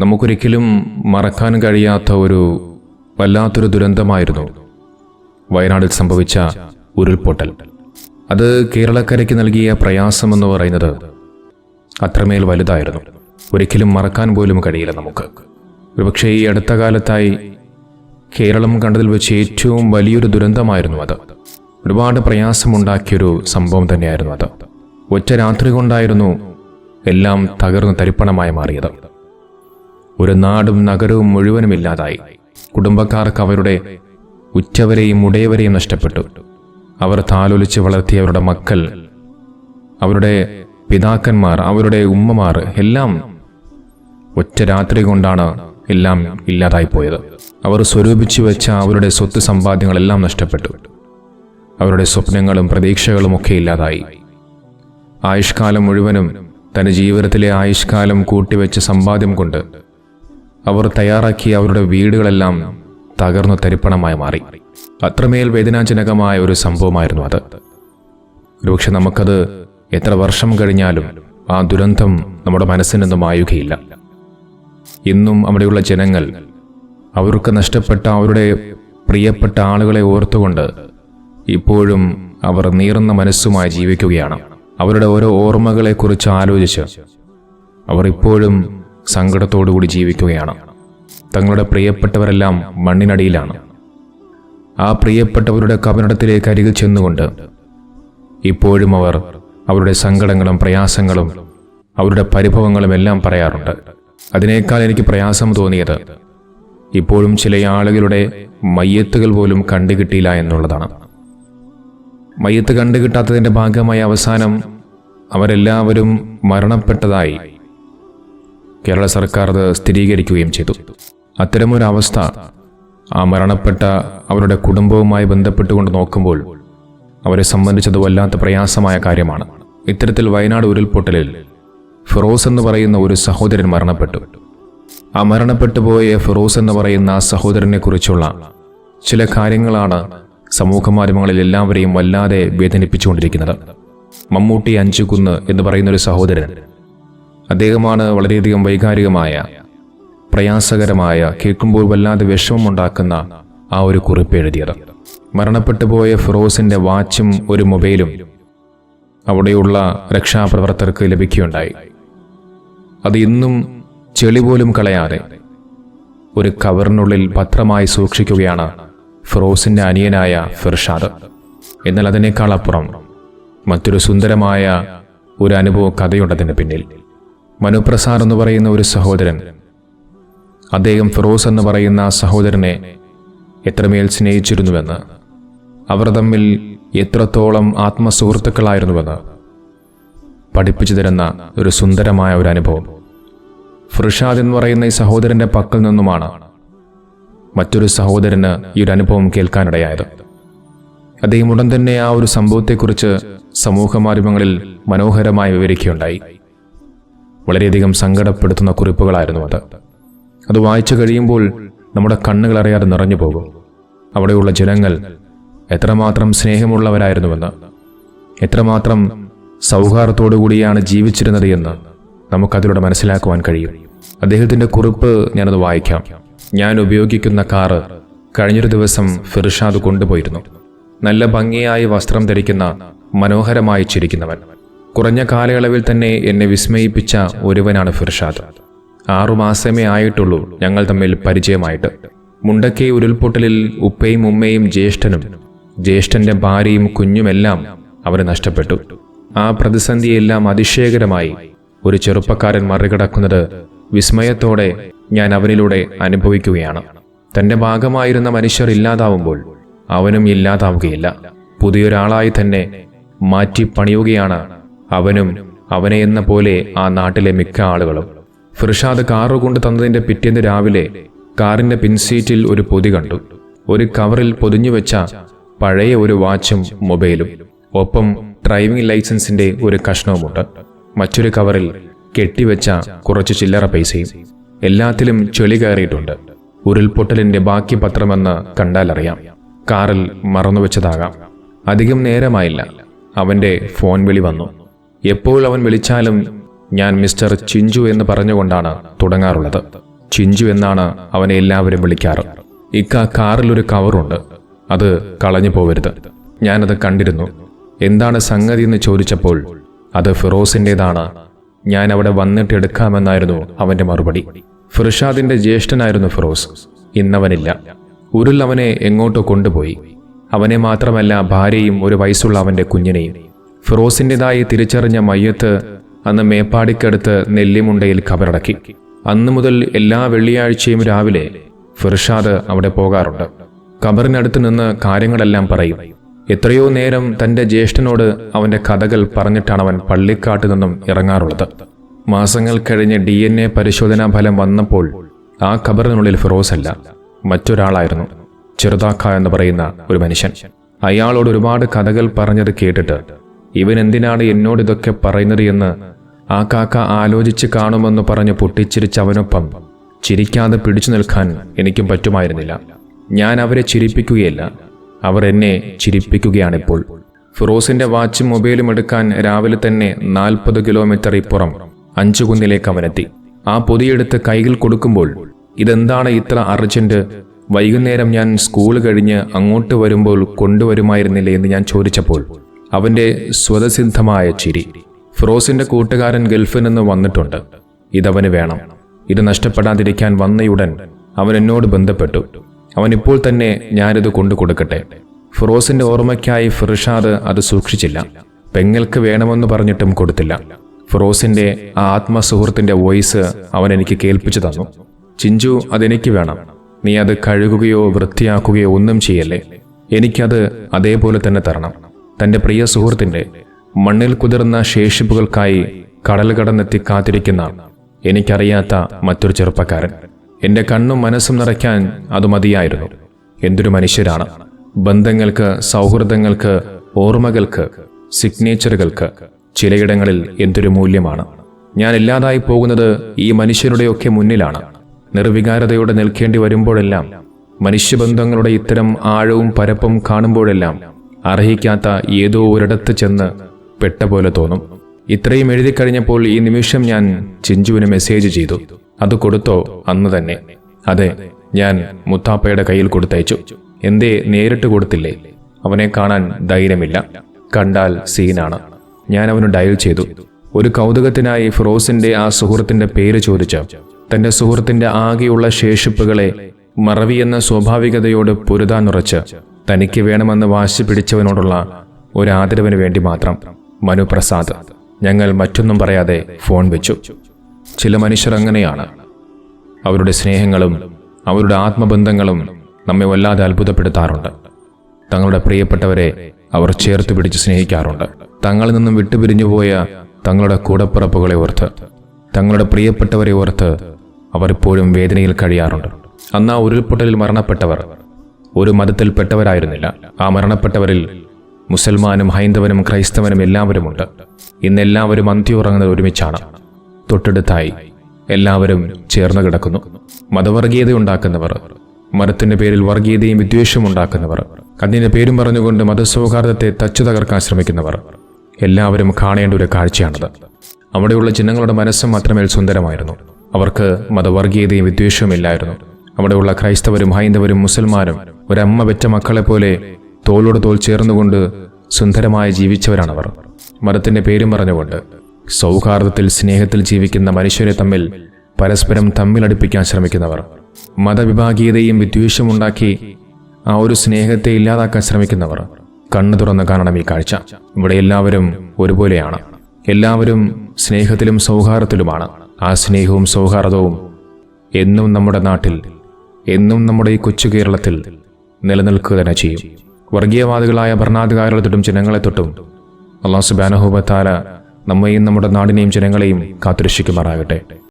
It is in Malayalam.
നമുക്കൊരിക്കലും മറക്കാൻ കഴിയാത്ത ഒരു വല്ലാത്തൊരു ദുരന്തമായിരുന്നു വയനാടിൽ സംഭവിച്ച ഉരുൾപൊട്ടൽ. അത് കേരളക്കരയ്ക്ക് നൽകിയ പ്രയാസമെന്ന് പറയുന്നത് അത്രമേൽ വലുതായിരുന്നു. ഒരിക്കലും മറക്കാൻ പോലും കഴിയില്ല നമുക്ക്. ഒരുപക്ഷെ ഈ അടുത്ത കാലത്തായി കേരളം കണ്ടതിൽ വെച്ച് ഏറ്റവും വലിയൊരു ദുരന്തമായിരുന്നു അത്. ഒരുപാട് പ്രയാസമുണ്ടാക്കിയൊരു സംഭവം തന്നെയായിരുന്നു അത്. ഒറ്റ രാത്രി കൊണ്ടായിരുന്നു എല്ലാം തകർന്ന് തരിപ്പണമായി മാറിയത്. ഒരു നാടും നഗരവും മുഴുവനും ഇല്ലാതായി. കുടുംബക്കാർക്ക് അവരുടെ ഉറ്റവരെയും ഉടയവരെയും നഷ്ടപ്പെട്ടു. അവർ താലൊലിച്ച് വളർത്തിയ അവരുടെ മക്കൾ അവരുടെ പിതാക്കന്മാർ അവരുടെ ഉമ്മമാർ എല്ലാം ഒറ്റ രാത്രി കൊണ്ടാണ് എല്ലാം ഇല്ലാതായിപ്പോയത്. അവർ സ്വരൂപിച്ചു വെച്ച അവരുടെ സ്വത്ത് സമ്പാദ്യങ്ങളെല്ലാം നഷ്ടപ്പെട്ടു. അവരുടെ സ്വപ്നങ്ങളും പ്രതീക്ഷകളും ഒക്കെ ഇല്ലാതായി. ആയുഷ്കാലം മുഴുവനും തന്റെ ജീവിതത്തിലെ ആയുഷ്കാലം കൂട്ടിവെച്ച സമ്പാദ്യം കൊണ്ട് അവർ തയ്യാറാക്കിയ അവരുടെ വീടുകളെല്ലാം തകർന്നു തരിപ്പണമായി മാറി. അത്രമേൽ വേദനാജനകമായ ഒരു സംഭവമായിരുന്നു അത്. ഒരുപക്ഷെ നമുക്കത് എത്ര വർഷം കഴിഞ്ഞാലും ആ ദുരന്തം നമ്മുടെ മനസ്സിൽ നിന്നും മായുകയില്ല ഇന്നും അവിടെയുള്ള ജനങ്ങൾ അവർക്ക് നഷ്ടപ്പെട്ട അവരുടെ പ്രിയപ്പെട്ട ആളുകളെ ഓർത്തുകൊണ്ട് ഇപ്പോഴും അവർ നീറുന്ന മനസ്സുമായി ജീവിക്കുകയാണ്. അവരുടെ ഓരോ ഓർമ്മകളെക്കുറിച്ച് ആലോചിച്ച് അവർ ഇപ്പോഴും സങ്കടത്തോടുകൂടി ജീവിക്കുകയാണ്. തങ്ങളുടെ പ്രിയപ്പെട്ടവരെല്ലാം മണ്ണിനടിയിലാണ്. ആ പ്രിയപ്പെട്ടവരുടെ കപനടത്തിലേക്ക് അരികിൽ ചെന്നുകൊണ്ട് ഇപ്പോഴും അവർ അവരുടെ സങ്കടങ്ങളും പ്രയാസങ്ങളും അവരുടെ പരിഭവങ്ങളും എല്ലാം പറയാറുണ്ട്. അതിനേക്കാൾ എനിക്ക് പ്രയാസം തോന്നിയത് ഇപ്പോഴും ചില ആളുകളുടെ മയ്യത്തുകൾ പോലും കണ്ടുകിട്ടിയില്ല എന്നുള്ളതാണ്. മയ്യത്ത് കണ്ടുകിട്ടാത്തതിന്റെ ഭാഗമായി അവസാനം അവരെല്ലാവരും മരണപ്പെട്ടതായി കേരള സർക്കാർ അത് സ്ഥിരീകരിക്കുകയും ചെയ്തു. അത്തരമൊരവസ്ഥ ആ മരണപ്പെട്ട അവരുടെ കുടുംബവുമായി ബന്ധപ്പെട്ടുകൊണ്ട് നോക്കുമ്പോൾ അവരെ സംബന്ധിച്ചത് വല്ലാത്ത പ്രയാസമായ കാര്യമാണ്. ഇത്തരത്തിൽ വയനാട് ഉരുൾപൊട്ടലിൽ ഫിറോസ് എന്ന് പറയുന്ന ഒരു സഹോദരൻ മരണപ്പെട്ടു. ആ മരണപ്പെട്ടു പോയ ഫിറോസ് എന്ന് പറയുന്ന ആ സഹോദരനെക്കുറിച്ചുള്ള ചില കാര്യങ്ങളാണ് സമൂഹ മാധ്യമങ്ങളിൽ എല്ലാവരെയും വല്ലാതെ വേദനിപ്പിച്ചുകൊണ്ടിരിക്കുന്നത്. മമ്മൂട്ടി അഞ്ചുകുന്ന് എന്ന് പറയുന്ന ഒരു സഹോദരൻ അദ്ദേഹമാണ് വളരെയധികം വൈകാരികമായ പ്രയാസകരമായ കേൾക്കുമ്പോൾ വല്ലാതെ വിഷമമുണ്ടാക്കുന്ന ആ ഒരു കുറിപ്പ് എഴുതിയത്. മരണപ്പെട്ടു പോയ ഫിറോസിന്റെ വാച്ചും ഒരു മൊബൈലും അവിടെയുള്ള രക്ഷാപ്രവർത്തകർക്ക് ലഭിക്കുകയുണ്ടായി. അത് ഇന്നും ചെളി പോലും കളയാതെ ഒരു കവറിനുള്ളിൽ പത്രമായി സൂക്ഷിക്കുകയാണ് ഫിറോസിന്റെ അനിയനായ ഫിർഷാദ്. എന്നാൽ അതിനേക്കാൾ അപ്പുറം മറ്റൊരു സുന്ദരമായ ഒരു അനുഭവ കഥയുണ്ടതിന് പിന്നിൽ. മനുപ്രസാദ് എന്ന് പറയുന്ന ഒരു സഹോദരൻ. അദ്ദേഹം ഫിറോസ് എന്ന് പറയുന്ന സഹോദരനെ എത്രമേൽ സ്നേഹിച്ചിരുന്നുവെന്ന്. അവർ തമ്മിൽ എത്രത്തോളം ആത്മസുഹൃത്തുക്കളായിരുന്നുവെന്ന് പഠിപ്പിച്ചു തരുന്ന ഒരു സുന്ദരമായ ഒരു അനുഭവം. ഫുർഷാദ് എന്ന് പറയുന്ന ഈ സഹോദരന്റെ പക്കൽ നിന്നുമാണ് മറ്റൊരു സഹോദരന് ഈ ഒരു അനുഭവം കേൾക്കാനിടയായത്. അദ്ദേഹം ഉടൻ തന്നെ ആ ഒരു സംഭവത്തെക്കുറിച്ച് സമൂഹ മാധ്യമങ്ങളിൽ മനോഹരമായി വിവരിക്കുകയുണ്ടായി. വളരെയധികം സങ്കടപ്പെടുത്തുന്ന കുറിപ്പുകളായിരുന്നു അത്. അത് വായിച്ചു കഴിയുമ്പോൾ നമ്മുടെ കണ്ണുകൾ അറിയാതെ നിറഞ്ഞു പോകും. അവിടെയുള്ള ജനങ്ങൾ എത്രമാത്രം സ്നേഹമുള്ളവരായിരുന്നുവെന്ന് എത്രമാത്രം സൗഹാർദ്ദത്തോടു കൂടിയാണ് ജീവിച്ചിരുന്നത് എന്ന് നമുക്കതിലൂടെ മനസ്സിലാക്കുവാൻ കഴിയും. അദ്ദേഹത്തിന്റെ കുറിപ്പ് ഞാനത് വായിക്കാം. ഞാൻ ഉപയോഗിക്കുന്ന കാറ് കഴിഞ്ഞൊരു ദിവസം ഫിർഷാദ് കൊണ്ടുപോയിരുന്നു. നല്ല ഭംഗിയായി വസ്ത്രം ധരിക്കുന്ന മനോഹരമായി ചിരിക്കുന്നവൻ. കുറഞ്ഞ കാലയളവിൽ തന്നെ എന്നെ വിസ്മയിപ്പിച്ച ഒരുവനാണ് ഫിർഷാദ്. ആറുമാസമേ ആയിട്ടുള്ളൂ ഞങ്ങൾ തമ്മിൽ പരിചയമായിട്ട്. മുണ്ടക്കെ ഉരുൾപൊട്ടലിൽ ഉപ്പയും ഉമ്മയും ജ്യേഷ്ഠനും ജ്യേഷ്ഠന്റെ ഭാര്യയും കുഞ്ഞുമെല്ലാം അവന് നഷ്ടപ്പെട്ടു. ആ പ്രതിസന്ധിയെല്ലാം അതിശയകരമായി ഒരു ചെറുപ്പക്കാരൻ മറികടക്കുന്നത് വിസ്മയത്തോടെ ഞാൻ അവനിലൂടെ അനുഭവിക്കുകയാണ്. തന്റെ ഭാഗമായിരുന്ന മനുഷ്യർ ഇല്ലാതാവുമ്പോൾ അവനും ഇല്ലാതാവുകയില്ല. പുതിയൊരാളായി തന്നെ മാറ്റി പണിയുകയാണ് അവനും അവനെ എന്ന പോലെ ആ നാട്ടിലെ മിക്ക ആളുകളും. ഫിർഷാദ് കാറ് കൊണ്ട് തന്നതിന്റെ പിറ്റേന്ന് രാവിലെ കാറിന്റെ പിൻസീറ്റിൽ ഒരു പൊതി കണ്ടു. ഒരു കവറിൽ പൊതിഞ്ഞു വെച്ച പഴയ ഒരു വാച്ചും മൊബൈലും ഒപ്പം ഡ്രൈവിംഗ് ലൈസൻസിന്റെ ഒരു കഷ്ണവുമുണ്ട്. മറ്റൊരു കവറിൽ കെട്ടിവെച്ച കുറച്ച് ചില്ലറ പൈസയും എല്ലാത്തിലും ചെളി കയറിയിട്ടുണ്ട്. ഉരുൾപൊട്ടലിന്റെ ബാക്കി പത്രമെന്ന് കണ്ടാലറിയാം കാറിൽ മറന്നുവെച്ചതാകാം. അധികം നേരമായില്ല. അവന്റെ ഫോൺ വിളി വന്നു. എപ്പോൾ അവൻ വിളിച്ചാലും ഞാൻ മിസ്റ്റർ ചിഞ്ചു എന്ന് പറഞ്ഞുകൊണ്ടാണ് തുടങ്ങാറുള്ളത്. ചിഞ്ചു എന്നാണ് അവനെ എല്ലാവരും വിളിക്കാറ്. ഇക്ക കാറിലൊരു കവറുണ്ട് അത് കളഞ്ഞു പോവരുത്. ഞാനത് കണ്ടിരുന്നു. എന്താണ് സംഗതി എന്ന് ചോദിച്ചപ്പോൾ അത് ഫിറോസിന്റെതാണ് ഞാൻ അവിടെ വന്നിട്ട് എടുക്കാമെന്നായിരുന്നു അവന്റെ മറുപടി. ഫിർഷാദിന്റെ ജ്യേഷ്ഠനായിരുന്നു ഫിറോസ്. ഇന്നവനില്ല. ഉരുൾ അവനെ എങ്ങോട്ടോ കൊണ്ടുപോയി. അവനെ മാത്രമല്ല ഭാര്യയും ഒരു വയസ്സുള്ള അവന്റെ കുഞ്ഞിനെയും. ഫിറോസിന്റെതായി തിരിച്ചറിഞ്ഞ മയ്യത്ത് അന്ന് മേപ്പാടിക്കടുത്ത് നെല്ലിമുണ്ടയിൽ കബറടക്കി. അന്നു മുതൽ എല്ലാ വെള്ളിയാഴ്ചയും രാവിലെ ഫിർഷാദ് അവിടെ പോകാറുണ്ട്. കബറിനടുത്ത് നിന്ന് കാര്യങ്ങളെല്ലാം പറയും. എത്രയോ നേരം തന്റെ ജ്യേഷ്ഠനോട് അവന്റെ കഥകൾ പറഞ്ഞിട്ടാണ് അവൻ പള്ളിക്കാട്ടു നിന്നും ഇറങ്ങാറുള്ളത്. മാസങ്ങൾ കഴിഞ്ഞ് ഡി എൻ എ പരിശോധനാ ഫലം വന്നപ്പോൾ ആ ഖബറിനുള്ളിൽ ഫിറോസ് അല്ല മറ്റൊരാളായിരുന്നു. ചെറുതാക്ക എന്ന് പറയുന്ന ഒരു മനുഷ്യൻ. അയാളോട് ഒരുപാട് കഥകൾ പറഞ്ഞത് കേട്ടിട്ട് ഇവൻ എന്തിനാണ് എന്നോട് ഇതൊക്കെ പറയുന്നത് എന്ന് ആ കാക്ക ആലോചിച്ച് കാണുമെന്ന് പറഞ്ഞ് പൊട്ടിച്ചിരിച്ച അവനൊപ്പം ചിരിക്കാതെ പിടിച്ചു നിൽക്കാൻ എനിക്കും പറ്റുമായിരുന്നില്ല. ഞാൻ അവരെ ചിരിപ്പിക്കുകയല്ല അവർ എന്നെ ചിരിപ്പിക്കുകയാണിപ്പോൾ. ഫിറോസിന്റെ വാച്ചും മൊബൈലും എടുക്കാൻ രാവിലെ തന്നെ നാൽപ്പത് കിലോമീറ്റർ ഇപ്പുറം അഞ്ചുകുന്നിലേക്ക് അവനെത്തി. ആ പൊതിയെടുത്ത് കൈകൾ കൊടുക്കുമ്പോൾ ഇതെന്താണ് ഇത്ര അർജന്റ്? വൈകുന്നേരം ഞാൻ സ്കൂൾ കഴിഞ്ഞ് അങ്ങോട്ട് വരുമ്പോൾ കൊണ്ടുവരുമായിരുന്നില്ലേ? എന്ന് ഞാൻ ചോദിച്ചപ്പോൾ അവന്റെ സ്വതസിദ്ധമായ ചിരി. ഫിറോസിന്റെ കൂട്ടുകാരൻ ഗൾഫിൽ നിന്ന് വന്നിട്ടുണ്ട്. ഇതവന് വേണം. ഇത് നഷ്ടപ്പെടാതിരിക്കാൻ വന്നയുടൻ അവൻ എന്നോട് ബന്ധപ്പെട്ടു. അവൻ ഇപ്പോൾ തന്നെ ഞാനിത് കൊണ്ടു കൊടുക്കട്ടെ ഫിറോസിന്റെ ഓർമ്മയ്ക്കായി ഫിർഷാദ് അത് സൂക്ഷിച്ചില്ല. പെങ്ങൾക്ക് വേണമെന്ന് പറഞ്ഞിട്ടും കൊടുത്തില്ല. ഫിറോസിന്റെ ആ ആത്മസുഹൃത്തിന്റെ വോയിസ് അവൻ എനിക്ക് കേൾപ്പിച്ചു തന്നു. ചിഞ്ചു അതെനിക്ക് വേണം. നീ അത് കഴുകുകയോ വൃത്തിയാക്കുകയോ ഒന്നും ചെയ്യല്ലേ. എനിക്കത് അതേപോലെ തന്നെ തരണം. തന്റെ പ്രിയ സുഹൃത്തിന്റെ മണ്ണിൽ കുതിർന്ന ശേഷിപ്പുകൾക്കായി കടൽ കടന്നെത്തി കാത്തിരിക്കുന്ന എനിക്കറിയാത്ത മറ്റൊരു ചെറുപ്പക്കാരൻ. എന്റെ കണ്ണും മനസ്സും നിറയ്ക്കാൻ അത് മതിയായിരുന്നു. എന്തൊരു മനുഷ്യരാണ്. ബന്ധങ്ങൾക്ക് സൗഹൃദങ്ങൾക്ക് ഓർമ്മകൾക്ക് സിഗ്നേച്ചറുകൾക്ക് ചിലയിടങ്ങളിൽ എന്തൊരു മൂല്യമാണ്. ഞാൻ ഇല്ലാതായി പോകുന്നത് ഈ മനുഷ്യരുടെയൊക്കെ മുന്നിലാണ്. നിർവികാരതയോടെ നിൽക്കേണ്ടി വരുമ്പോഴെല്ലാം മനുഷ്യബന്ധങ്ങളുടെ ഇത്തരം ആഴവും പരപ്പും കാണുമ്പോഴെല്ലാം അർഹിക്കാത്ത ഏതോ ഒരിടത്ത് ചെന്ന് പെട്ട പോലെ തോന്നും. ഇത്രയും എഴുതി കഴിഞ്ഞപ്പോൾ ഈ നിമിഷം ഞാൻ ചിഞ്ചുവിന് മെസ്സേജ് ചെയ്തു. അത് കൊടുത്തോ അന്ന് തന്നെ. അതെ ഞാൻ മുത്താപ്പയുടെ കയ്യിൽ കൊടുത്തയച്ചു. എന്തേ നേരിട്ട് കൊടുത്തില്ലേ? അവനെ കാണാൻ ധൈര്യമില്ല. കണ്ടാൽ സീനാണ്. ഞാൻ അവന് ഡയൽ ചെയ്തു. ഒരു കൗതുകത്തിനായി ഫിറോസിന്റെ ആ സുഹൃത്തിന്റെ പേര് ചോദിച്ച തന്റെ സുഹൃത്തിന്റെ ആകെയുള്ള ശേഷിപ്പുകളെ മറവി എന്ന സ്വാഭാവികതയോട് പൊരുതാനുറച്ച് തനിക്ക് വേണമെന്ന് വാശി പിടിച്ചവനോടുള്ള ഒരു ആദരവിന് വേണ്ടി മാത്രം. മനുപ്രസാദ് ഞങ്ങൾ മറ്റൊന്നും പറയാതെ ഫോൺ വെച്ചു. ചില മനുഷ്യർ അങ്ങനെയാണ്. അവരുടെ സ്നേഹങ്ങളും അവരുടെ ആത്മബന്ധങ്ങളും നമ്മെ വല്ലാതെ അത്ഭുതപ്പെടുത്താറുണ്ട്. തങ്ങളുടെ പ്രിയപ്പെട്ടവരെ അവർ ചേർത്ത് പിടിച്ച് സ്നേഹിക്കാറുണ്ട്. തങ്ങളിൽ നിന്നും വിട്ടുപിരിഞ്ഞു പോയ തങ്ങളുടെ കൂടപ്പിറപ്പുകളെ ഓർത്ത് തങ്ങളുടെ പ്രിയപ്പെട്ടവരെ ഓർത്ത് അവർ ഇപ്പോഴും വേദനയിൽ കഴിയാറുണ്ട്. അന്ന് ആ ഉരുൾപൊട്ടലിൽ മരണപ്പെട്ടവർ ഒരു മതത്തിൽപ്പെട്ടവരായിരുന്നില്ല. ആ മരണപ്പെട്ടവരിൽ മുസൽമാനും ഹൈന്ദവനും ക്രൈസ്തവനും എല്ലാവരുമുണ്ട്. ഇന്ന് എല്ലാവരും അന്ത്യുറങ്ങുന്നത് ഒരുമിച്ചാണ്. തൊട്ടടുത്തായി എല്ലാവരും ചേർന്ന് കിടക്കുന്നു. മതവർഗീയത ഉണ്ടാക്കുന്നവർ മതത്തിന്റെ പേരിൽ വർഗീയതയും വിദ്വേഷവും ഉണ്ടാക്കുന്നവർ കണ്ണിന്റെ പേരും പറഞ്ഞുകൊണ്ട് മതസൗഹാർദ്ദത്തെ തച്ചു തകർക്കാൻ ശ്രമിക്കുന്നവർ എല്ലാവരും കാണേണ്ട ഒരു കാഴ്ചയാണത്. അവിടെയുള്ള ജനങ്ങളുടെ മനസ്സ് മാത്രമേ സുന്ദരമായിരുന്നു. അവർക്ക് മതവർഗീയതയും വിദ്വേഷവും ഇല്ലായിരുന്നു. അവിടെയുള്ള ക്രൈസ്തവരും ഹൈന്ദവരും മുസൽമാനും ഒരമ്മ വെച്ച മക്കളെ പോലെ തോളോട് തോൾ ചേർന്നുകൊണ്ട് സുന്ദരമായി ജീവിച്ചവരാണവർ. മതത്തിന്റെ പേരും പറഞ്ഞുകൊണ്ട് സൗഹാർദ്ദത്തിൽ സ്നേഹത്തിൽ ജീവിക്കുന്ന മനുഷ്യരെ തമ്മിൽ പരസ്പരം തമ്മിലടുപ്പിക്കാൻ ശ്രമിക്കുന്നവർ. മതവിഭാഗീയതയും വിദ്വേഷവും ഉണ്ടാക്കി ആ ഒരു സ്നേഹത്തെ ഇല്ലാതാക്കാൻ ശ്രമിക്കുന്നവർ. കണ്ണു തുറന്ന് കാണണം ഈ കാഴ്ച. ഇവിടെ എല്ലാവരും ഒരുപോലെയാണ്. എല്ലാവരും സ്നേഹത്തിലും സൗഹാർദ്ദത്തിലുമാണ്. ആ സ്നേഹവും സൗഹാർദ്ദവും എന്നും നമ്മുടെ നാട്ടിൽ എന്നും നമ്മുടെ ഈ കൊച്ചു കേരളത്തിൽ നിലനിൽക്കുക തന്നെ ചെയ്യും. വർഗീയവാദികളായ ഭരണാധികാരികളെ തൊട്ടും ജനങ്ങളെ തൊട്ടും അള്ളാഹു സുബാനഹുബത്താല നമ്മയും നമ്മുടെ നാടിനെയും ജനങ്ങളെയും കാത്തുരക്ഷിക്കുമാറാകട്ടെ.